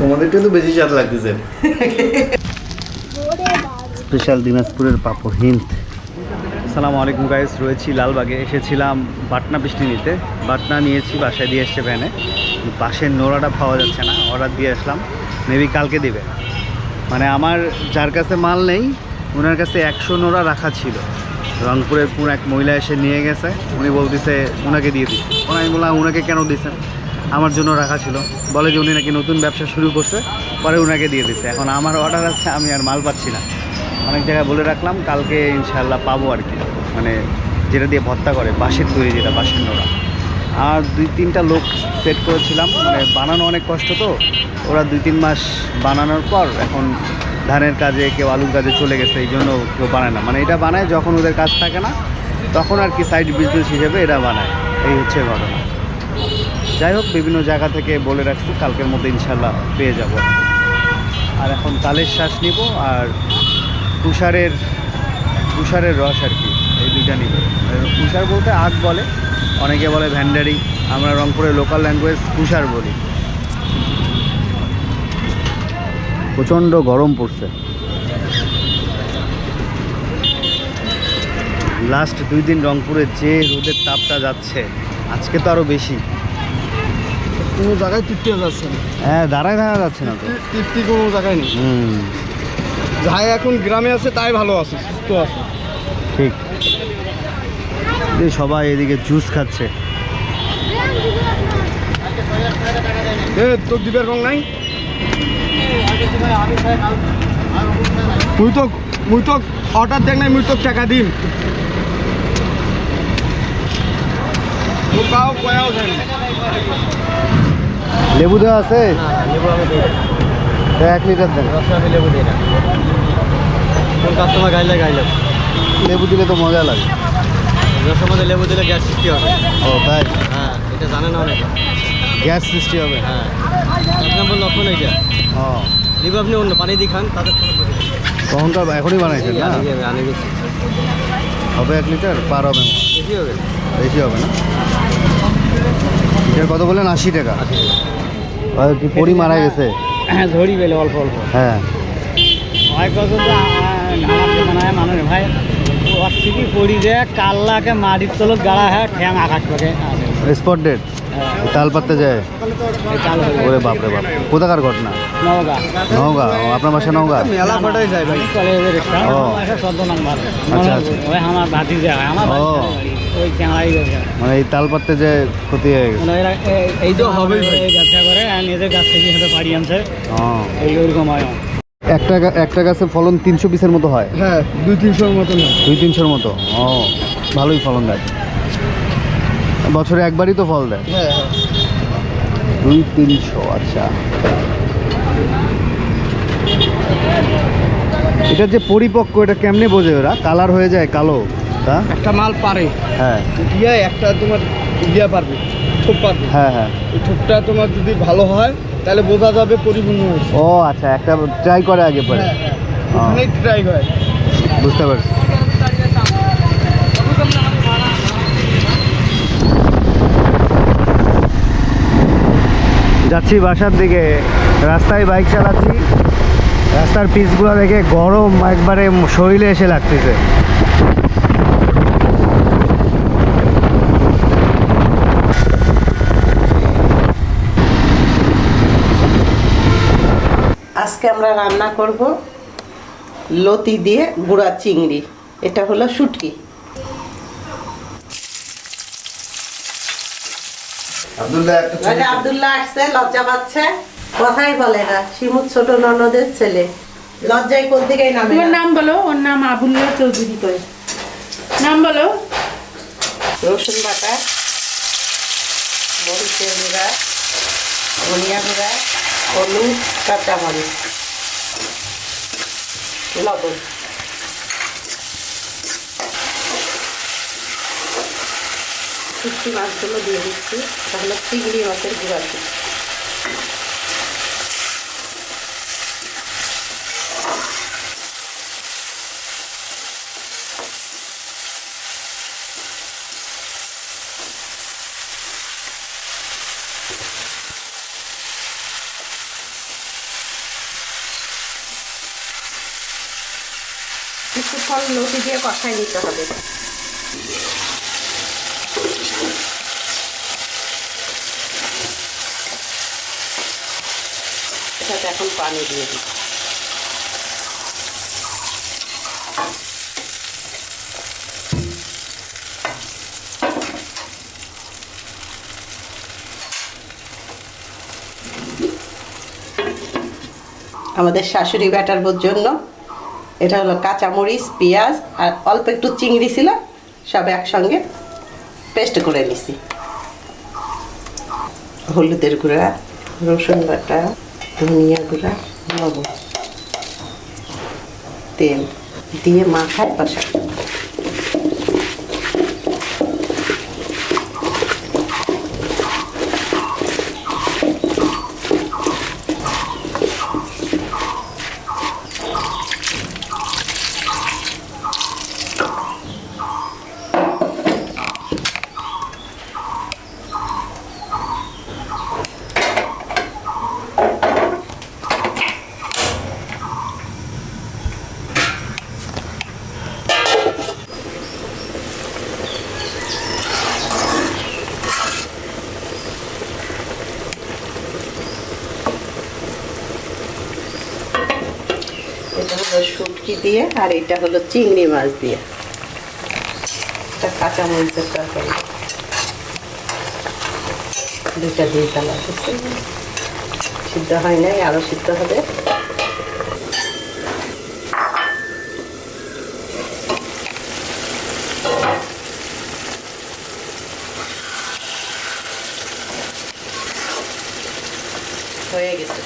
তোমাদেরটা তো বেশি স্বাদ লাগতেছে। স্পেশাল দিনাজপুরের পাপড় হিন্দ আসসালামু আলাইকুম গাইস রয়েছি লালবাগে। এসেছিলাম বাটনা বৃষ্টি নিতে। বাটনা নিয়েছি বাসায় দিয়ে এসছে ভ্যানে। পাশের নোড়াটা পাওয়া যাচ্ছে না অর্ডার দিয়ে আসলাম। মেবি কালকে দিবে। মানে আমার যার কাছে মাল নেই ওনার কাছে একশো নোড়া রাখা ছিল। রংপুরের পুরো এক মহিলা এসে নিয়ে গেছে। উনি বলতেছে ওনাকে দিয়ে দিচ্ছে আমি বললাম ওনাকে কেন দিচ্ছেন আমার জন্য রাখা ছিল। বলে যে উনি নাকি নতুন ব্যবসা শুরু করছে, পরে ওনাকে দিয়ে দিচ্ছে এখন আমার অর্ডার আছে, আমি আর মাল পাচ্ছি না। অনেক জায়গায় বলে রাখলাম, কালকে ইনশাল্লাহ পাবো আর কি। মানে যেটা দিয়ে ভর্তা করে, বাঁশের তৈরি যেটা, বাঁশের নোড়া। আর দুই তিনটা লোক সেট করেছিলাম মানে বানানো অনেক কষ্ট তো। ওরা দুই তিন মাস বানানোর পর এখন ধানের কাজে, কেউ আলুর কাজে চলে গেছে, এই জন্য কেউ বানায় না। মানে এটা বানায় যখন ওদের কাজ থাকে না, তখন আর কি সাইড বিজনেস হিসেবে এটা বানায়। এই হচ্ছে ঘটনা। যাই হোক, বিভিন্ন জায়গা থেকে বলে রাখছি, কালকের মধ্যে ইনশাল্লাহ পেয়ে যাব। আর এখন তালের শ্বাস নিব আর তুষারের তুষারের রস আর কি, এই দুইটা নিব। তুষার বলতে আগ বলে, অনেকে বলে ভ্যান্ডারি, আমরা রংপুরের লোকাল ল্যাঙ্গুয়েজ তুষার বলি। প্রচণ্ড গরম পড়ছে। লাস্ট দুই দিন রংপুরে যে রোদের তাপটা যাচ্ছে, আজকে তো আরও বেশি। কোনো জায়গায় তৃপ্তি যাচ্ছে না। হ্যাঁ দাঁড়ায় দাঁড়া যাচ্ছে না তৃপ্তি কোনো জায়গায় নেই। যাই এখন গ্রামে আছে তাই ভালো আছে সুস্থ আছে। ঠিক। সবাই এদিকে জুস খাচ্ছে। এ তোর দিবের রং নাই? মুই তো মুই তো অর্ডার দেখ নাই মুই তো টাকা দিম। কাও কয়াও যায় না লেবু দেওয়া আছে? লেবু আমি দিই এক লিটার দেন। আমি লেবু দিই না। কাস্টমার গাইলে গাইলে লেবু। দিলে তো মজা লাগে। লেবু দিলে গ্যাস সৃষ্টি হবে। ও তাই? হ্যাঁ এটা জানে না অনেকে। গ্যাস সৃষ্টি হবে। হ্যাঁ। এক নম্বর লক্ষণ এইটা। ও। লেবু আপনি অন্য পানি দিয়ে খান তাদের কোনো ক্ষতি নেই। তখনকার এখনই বানাইছেন না? আনি গেছি। হবে এক লিটার? পার হবে বেশি হবে। বেশি হবে না? লিটার কত বললেন? আশি টাকা। আশি টাকা। আর কি পরি মারা গেছে? হ্যাঁ ধরি পেলে অল্প অল্প। হ্যাঁ। ভাই কত আমার মানুষ। ভাই ওর থেকে পড়ি যে কাল্লাকে মাটির তলত গাড়া হ্যাঁ ঠ্যাং আকাশ পাকে স্পট ডেট তাল পাততে যায়? ওরে বাপরে বাপ। কোথাকার ঘটনা? নওগা। আপনার বাসা নওগাঁ? ও। আচ্ছা, আচ্ছা। ও। মানে এই তাল পাততে যে ক্ষতি হয়ে গেছে। এই তো হবে ব্যবসা করে নিজের গাছ থেকে আনছে হয় একটা একটা গাছে ফলন তিনশো পিসের মতো হয়? হ্যাঁ দুই তিনশোর মতন দুই তিনশোর মতো? ও ভালোই ফলন দেয়। বছরে একবারই তো ফল দেয়। হ্যাঁ দুই তিনশো আচ্ছা। এটা যে পরিপক্ক এটা কেমনে বোঝে ওরা? কালার হয়ে যায় কালো তা? একটা মাল পারে। হ্যাঁ। একটা তোমার ইয়া পারবে ঠোপ পারবে। হ্যাঁ হ্যাঁ। ঠোপটা তোমার যদি ভালো হয় তাহলে বোঝা যাবে পরিপূর্ণ ও আচ্ছা একটা ট্রাই করে আগে পরে। হ্যাঁ হ্যাঁ। ট্রাই হয়। বুঝতে পারছি। যাচ্ছি বাসার দিকে। রাস্তায় বাইক চালাচ্ছি। রাস্তার পিচগুলো দেখে গরম একবারে শরীরে এসে লাগতেছে। আজকে আমরা রান্না করব লতি দিয়ে গুঁড়া চিংড়ি। এটা হলো শুটকি। আব্দুল্লাহ আসছে লজ্জা পাচ্ছে। কথাই বলে না শিমুর ছোট ননদের ছেলে। লজ্জায় কোন থেকে নামে তোমার নাম বলো ওর নাম আবুল্লাহ চৌধুরী করে নাম বলো। রসুন বাটা মরিচের গুঁড়া ধনিয়া গুঁড়া হলুদ কাঁচা মরিচ লবণ। শুক্তি মাছগুলো দিয়ে দিচ্ছি, তাহলে চিংড়ি মাছের গুঁড়া দিচ্ছি। কিছু ফল লোটি দিয়ে কষাই নিতে হবে। এটাতে এখন পানি দিয়ে দিই। আমাদের শাশুড়ি ব্যাটার জন্য এটা হলো কাঁচামরিচ, পেঁয়াজ আর অল্প একটু চিংড়ি ছিল, সব একসঙ্গে পেস্ট করে নিছি। হলুদের গুঁড়া, রসুন বাটা। ধনিয়া গুঁড়া লবণ তেল দিয়ে মাখায় কষা এটা হলো শুটকি দিয়ে, আর এটা হলো চিংড়ি মাছ দিয়ে। একটা কাঁচা মরিচের তরকারি। দুটা দিয়ে তালা সিদ্ধ হয় নাই, আরও সিদ্ধ হবে হয়ে গেছে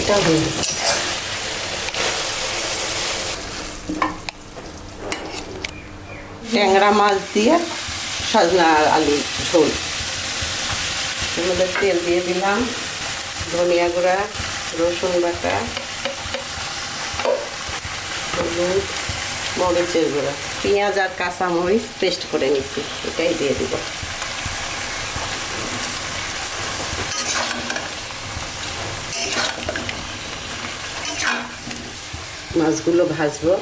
এটাও হয়ে গেছে ট্যাংরা মাছ দিয়ে সজনা আর আলু ঝোল। এর মধ্যে তেল দিয়ে দিলাম, ধনিয়া গুঁড়া, রসুন বাটা, হলুদ, মরিচের গুঁড়া, পেঁয়াজ আর কাঁচা মরিচ পেস্ট করে নিচ্ছি এটাই দিয়ে দিব। মাছগুলো ভাজবো।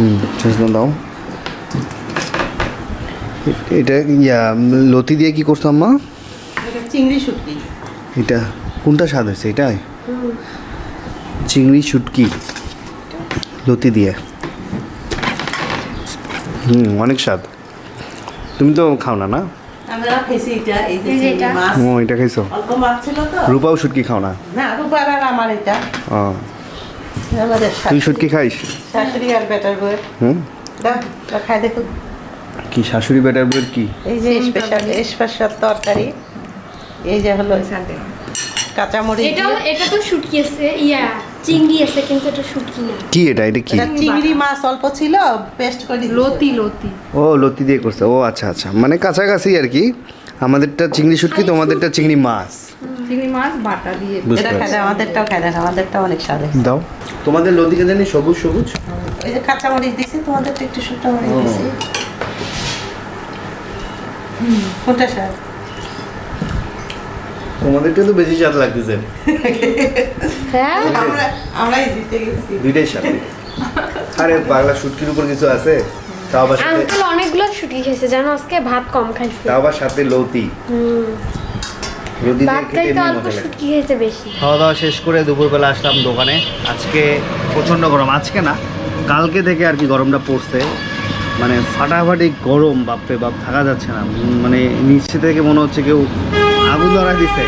হুম দাও। এটা ইয়া লতি দিয়ে কি করছ আম্মা? এটা চিংড়ি শুটকি। এটা কোনটা স্বাদ হয়েছে এটাই? চিংড়ি শুটকি লতি দিয়ে। হুম অনেক স্বাদ। তুমি তো খাও না না? ও এটা খাইছো? অল্প মাছ ছিল রূপাও শুটকি খাও না রূপার আর আমার এটা। ও। তুই শুটকি খাইস? শাশুড়ি আর বেটার বই হুম দাও দাও, খাই দেখো কি শাশুড়ি বেটার বইয়ের কি? এই যে স্পেশাল স্পেশাল তরকারি। এই যে হলো কাঁচামরিচ দিয়ে- এটা তো শুটকি আছে ইয়া চিংড়ি আছে কিন্তু এটা শুটকি না। কি এটা? এটা কি? এটা চিংড়ি মাছ অল্প ছিল পেস্ট করে লতি লতি। ও লতি দিয়ে করছে। ও আচ্ছা আচ্ছা। মানে কাছাকাছি আর কি। আমাদেরটা চিংড়ি শুটকি তোমাদেরটা চিংড়ি মাছ। চিংড়ি মাছ বাটা দিয়ে এটা আমাদেরটাও খাই আমাদেরটাও অনেক স্বাদ দাও। তোমাদের সবুজ সবুজ? এই যে দিছি তোমাদেরটা একটু শুকনো মরিচ দিছি কোনটা স্বাদ। তোমাদেরটা তো বেশি স্বাদ লাগতেছে। হ্যাঁ? আমরা আমরাই জিতে গেছি। দুইটাই সাথে আরে পাগলা শুটকির উপর কিছু আছে? তাও আবার অনেকগুলো শুটকি খেয়েছে জানো? আজকে ভাত কম খাইছে। তাও আবার সাথে লতি। হুম। বেশি। খাওয়া দাওয়া শেষ করে দুপুরবেলা আসলাম দোকানে। আজকে প্রচণ্ড গরম। আজকে না কালকে থেকে আর কি গরমটা পড়ছে। মানে ফাটাফাটি গরম বাপরে বাপ থাকা যাচ্ছে না। মানে নিচে থেকে মনে হচ্ছে কেউ আগুন ধরা দিছে।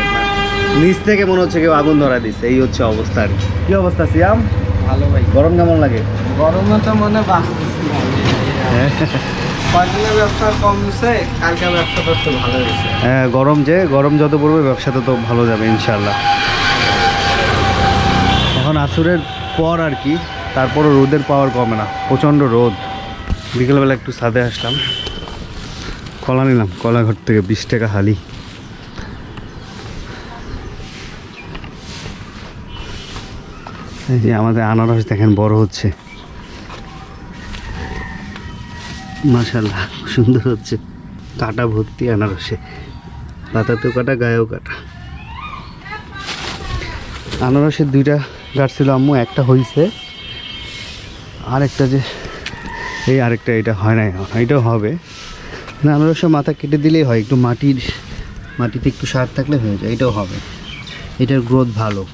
নিচ থেকে মনে হচ্ছে কেউ আগুন ধরা দিছে। এই হচ্ছে অবস্থা আর কি। কি অবস্থা সিয়াম? ভালো ভাই। গরম কেমন লাগে? গরমে তো মনে বাঁচতেছি ব্যবসা কমছে কালকে ব্যবসাটা ভালো হয়েছে। হ্যাঁ গরম যে, গরম যত পড়বে ব্যবসা তত ভালো যাবে ইনশাল্লাহ এখন আসুরের পর আর কি, তারপরও রোদের পাওয়ার কমে না, প্রচণ্ড রোদ। বিকেলবেলা একটু ছাদে আসলাম, কলা নিলাম, কলাঘর থেকে বিশ টাকা হালি। এই যে আমাদের আনারস দেখেন, বড় হচ্ছে। মাশাল্লাহ সুন্দর হচ্ছে। কাটা ভর্তি আনারসে। পাতাতেও কাটা, গায়েও কাটা। আনারসের দুইটা গাছ ছিল আম্মু, একটা হয়েছে আরেকটা যে, এই আরেকটা এটা হয় নাই এখন এটাও হবে। না আনারসের মাথা কেটে দিলেই হয়, একটু মাটির, মাটিতে একটু সার থাকলে হয়ে যায়, এটাও হবে। এটার গ্রোথ ভালো।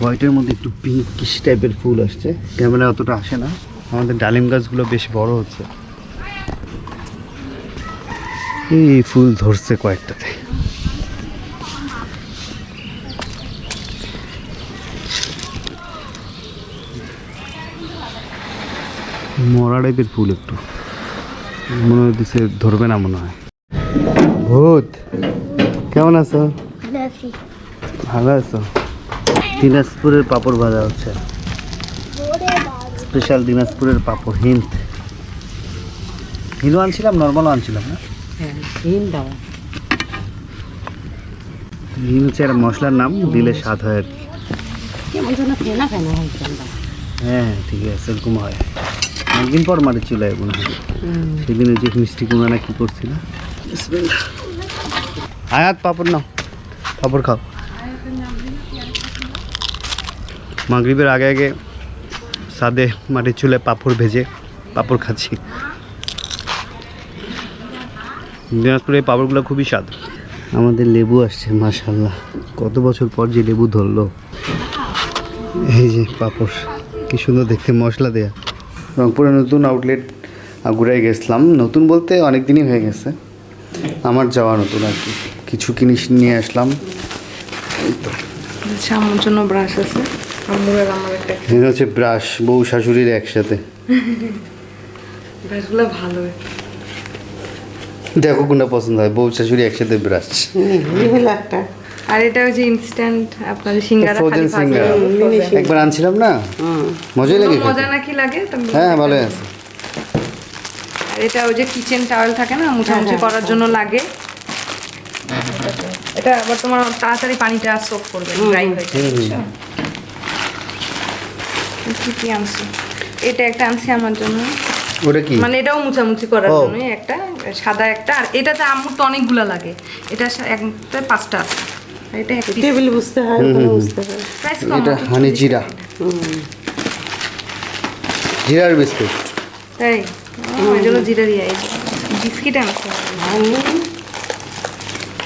হোয়াইটের মধ্যে একটু পিঙ্কিশ টাইপের ফুল আসছে। ক্যামেরা অতটা আসে না। আমাদের ডালিম গাছগুলো বেশ বড় হচ্ছে। এই ফুল ধরছে কয়েকটাতে। মরা টাইপের ফুল একটু। মনে হচ্ছে ধরবে না মনে হয়। ভূত কেমন আছো। ভালো আছো? দিনাজপুরের পাপড় ভাজা হচ্ছে। স্পেশাল দিনাজপুরের পাপড় হিন্দ। হিন্দু আনছিলাম নর্মালও আনছিলাম না? হিন্দ হচ্ছে একটা মশলার নাম দিলে স্বাদ হয় আর কি। হ্যাঁ হ্যাঁ ঠিক আছে এরকম হয়। অনেকদিন পর চুলায় মনে হয়। সেদিন ওই যে মিষ্টি কুমড়া না কি করছিল। আয়াত পাপড় নাও। পাপড় খাও। মাগরিবের আগে আগে সাদে মাটির চুলে পাপড় ভেজে পাপড় খাচ্ছি। দিনাজপুরে এই পাপড়গুলো খুবই স্বাদ। আমাদের লেবু আসছে মাশাল্লাহ কত বছর পর যে লেবু ধরলো। এই যে পাপড় কি সুন্দর দেখতে মশলা দেয়া। রংপুরে নতুন আউটলেট আগুরাই গেছিলাম। নতুন বলতে অনেক দিনই হয়ে গেছে। আমার যাওয়া নতুন আর কি। কিছু জিনিস নিয়ে আসলাম। আচ্ছা আমার জন্য ব্রাশ আছে। আমার একটা এটা হচ্ছে ব্রাশ বউ শাশুড়ির একসাথে। ব্রাশগুলো ভালো। দেখো কোনটা পছন্দ হয় বউ শাশুড়ি একসাথে ব্রাশ। একটা। আর এটা ওই যে ইনস্ট্যান্ট আপনাদের সিঙ্গারা। ফ্রোজেন সিঙ্গারা। একবার আনছিলাম না? মজাই লাগে মজা নাকি লাগে? হ্যাঁ ভালো আছে। আর এটা ওই যে কিচেন টাওয়েল থাকে না মুছামুছি করার জন্য লাগে। এটা আবার তোমার তাড়াতাড়ি পানিটা সোপ করবে ড্রাই হয়ে যাবে। বুঝছ? কি কি আনছি। এটা একটা আনছি আমার জন্য। ওটা কি? মানে এটাও মুছামুছি করার। জন্য একটা সাদা একটা আর এটাতে আম্মুর তো অনেকগুলো লাগে। এটা একটা পাঁচটা আছে। এটা এক টেবিল বুঝতে হয় বুঝতে হয়। এটা হানি জিরা। জিরার বিস্কুট। তাই জন্য জিরা দিয়ে বিস্কিট আনছি। হানি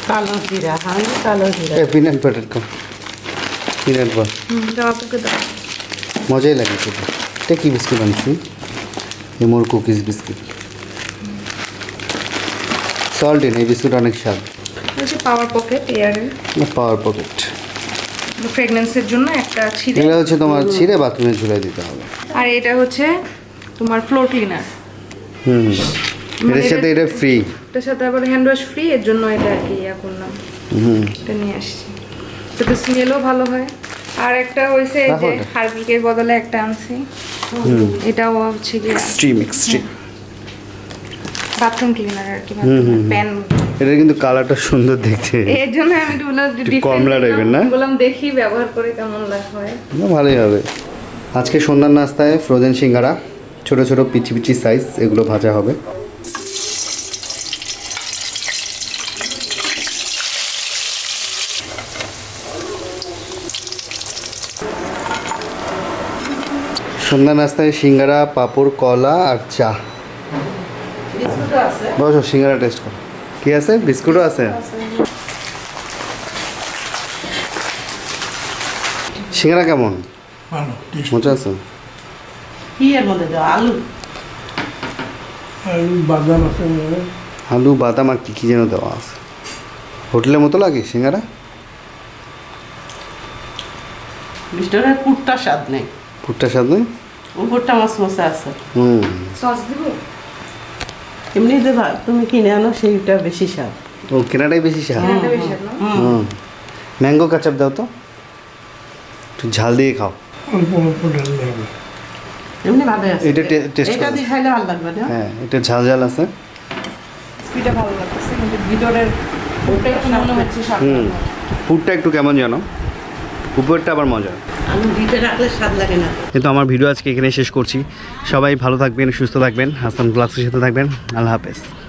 কালো জিরা হানি কালো জিরা। পিনাট বাটার কম পিনাট বাটার। হুম এটা আপুকে দাও। মজাই লাগে খেতে। এটা কি বিস্কুট আনছি? Amore cookies biscuit. Salt in এই বিস্কুট অনেক স্বাদ। পাওয়ার পকেট এয়ারের পাওয়ার পকেট ফ্রেগনেন্সের জন্য একটা ছিঁড়ে। এগুলো হচ্ছে তোমার ছিঁড়ে বাথরুমে ঝুলাই দিতে হবে। আর এটা হচ্ছে তোমার ফ্লোর ক্লিনার হুম। মানে এর সাথে এটা ফ্রি এটার সাথে আবার হ্যান্ড ওয়াশ ফ্রি এর জন্য এটা আর কি ইয়া করলাম। হুম। এটা নিয়ে আসছি। এটাতে স্মেলও ভালো হয়। আর একটা হয়েছে এই যে। হারপিকের বদলে একটা আনছি। এটাও হচ্ছে কি এক্সট্রিম এক্সট্রিম বাথরুম ক্লিনার আর কি। প্যান এটা কিন্তু কালারটা সুন্দর দেখতে। এর জন্য আমি কমলা দেখলাম। না? বললাম দেখি ব্যবহার করে কেমন লাগ ভালোই হবে। আজকে সন্ধ্যার নাস্তায় ফ্রোজেন সিঙ্গারা ছোট ছোট পিচি পিচি সাইজ এগুলো ভাজা হবে। সন্ধ্যা নাস্তায় সিঙ্গারা পাঁপড় কলা আর চা। বসো সিঙ্গারা টেস্ট করো। কি আছে? বিস্কুটও আছে? সিঙ্গারা কেমন? মজা আছে? কি এর মধ্যে দেওয়া আলু? আলু বাদাম আছে। আলু বাদাম আর কি কি যেন দেওয়া আছে? হোটেলের মতো লাগে সিঙ্গারা? বিস্কুটের পুরটা স্বাদ নেই। ভুট্টা স্বাদ নেই? উপরটা মাছ মশা আছে। হুম। সস দিব? এমনি দেবা তুমি কিনে আনো সেইটা বেশি স্বাদ। ও কেনাটাই বেশি স্বাদ? বেশি হুম। ম্যাঙ্গো কাচাপ দাও তো। একটু ঝাল দিয়ে খাও। অল্প অল্প ঢাললে হবে। এমনি ভালো আছে। এটা টে- এটা দিয়ে খাইলে ভালো লাগবে না? হ্যাঁ এটা ঝাল ঝাল আছে। স্পিডটা ভালো লাগতেছে কিন্তু ভিতরের ওটা একটু মনে হচ্ছে হুম। পুরটা একটু কেমন জানো উপরটা আবার মজা। কিন্তু আমার ভিডিও আজকে এখানে শেষ করছি। সবাই ভালো থাকবেন, সুস্থ থাকবেন। হাসান গ্লাসের সাথে থাকবেন। আল্লাহ হাফেজ।